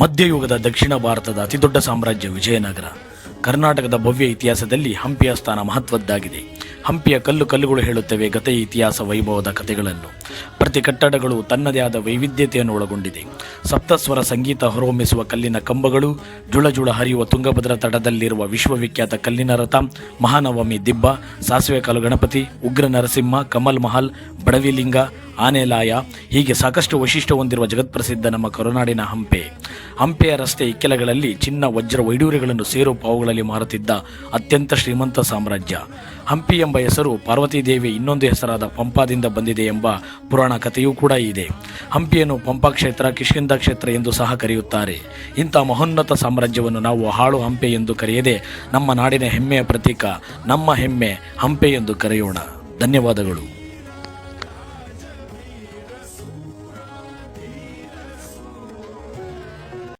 ಮಧ್ಯಯುಗದ ದಕ್ಷಿಣ ಭಾರತದ ಅತಿದೊಡ್ಡ ಸಾಮ್ರಾಜ್ಯ ವಿಜಯನಗರ. ಕರ್ನಾಟಕದ ಭವ್ಯ ಇತಿಹಾಸದಲ್ಲಿ ಹಂಪಿಯ ಸ್ಥಾನ ಮಹತ್ವದ್ದಾಗಿದೆ. ಹಂಪಿಯ ಕಲ್ಲು ಕಲ್ಲುಗಳು ಹೇಳುತ್ತವೆ ಗತ ಇತಿಹಾಸ ವೈಭವದ ಕಥೆಗಳನ್ನು ಪ್ರತಿ ಕಟ್ಟಡಗಳು ತನ್ನದೇ ಆದ ವೈವಿಧ್ಯತೆಯನ್ನು ಒಳಗೊಂಡಿದೆ. ಸಪ್ತಸ್ವರ ಸಂಗೀತ ಹೊರಹೊಮ್ಮಿಸುವ ಕಲ್ಲಿನ ಕಂಬಗಳು ಜುಳಜುಳ ಹರಿಯುವ ತುಂಗಭದ್ರಾ ತಟದಲ್ಲಿರುವ ವಿಶ್ವವಿಖ್ಯಾತ ಕಲ್ಲಿನ ರಥ, ಮಹಾನವಮಿ ದಿಬ್ಬ, ಸಾಸಿವೆ ಕಾಲು ಗಣಪತಿ, ಉಗ್ರ ನರಸಿಂಹ, ಕಮಲ್ ಮಹಲ್, ಬಡವಿಲಿಂಗ, ಆನೆಲಾಯ ಹೀಗೆ ಸಾಕಷ್ಟು ವೈಶಿಷ್ಟ್ಯ ಹೊಂದಿರುವ ಜಗತ್ಪ್ರಸಿದ್ಧ ನಮ್ಮ ಕರುನಾಡಿನ ಹಂಪೆ. ಹಂಪೆಯ ರಸ್ತೆ ಇಕ್ಕೆಲಗಳಲ್ಲಿ ಚಿನ್ನ, ವಜ್ರ, ವೈಡೂರ್ಯಗಳನ್ನು ಸೇರು ಪಾವುಗಳಲ್ಲಿ ಮಾರುತ್ತಿದ್ದ ಅತ್ಯಂತ ಶ್ರೀಮಂತ ಸಾಮ್ರಾಜ್ಯ. ಹಂಪಿ ಎಂಬ ಹೆಸರು ಪಾರ್ವತಿದೇವಿ ಇನ್ನೊಂದು ಹೆಸರಾದ ಪಂಪಾದಿಂದ ಬಂದಿದೆ ಎಂಬ ಪುರಾಣ ಕಥೆಯೂ ಕೂಡ ಇದೆ. ಹಂಪಿಯನ್ನು ಪಂಪಾ ಕ್ಷೇತ್ರ ಕಿಷ್ಕಿಂದ ಕ್ಷೇತ್ರ ಎಂದು ಸಹ ಕರೆಯುತ್ತಾರೆ. ಇಂಥ ಮಹೋನ್ನತ ಸಾಮ್ರಾಜ್ಯವನ್ನು ನಾವು ಹಾಳು ಹಂಪೆ ಎಂದು ಕರೆಯದೆ ನಮ್ಮ ನಾಡಿನ ಹೆಮ್ಮೆಯ ಪ್ರತೀಕ ನಮ್ಮ ಹೆಮ್ಮೆ ಹಂಪೆ ಎಂದು ಕರೆಯೋಣ. ಧನ್ಯವಾದಗಳು.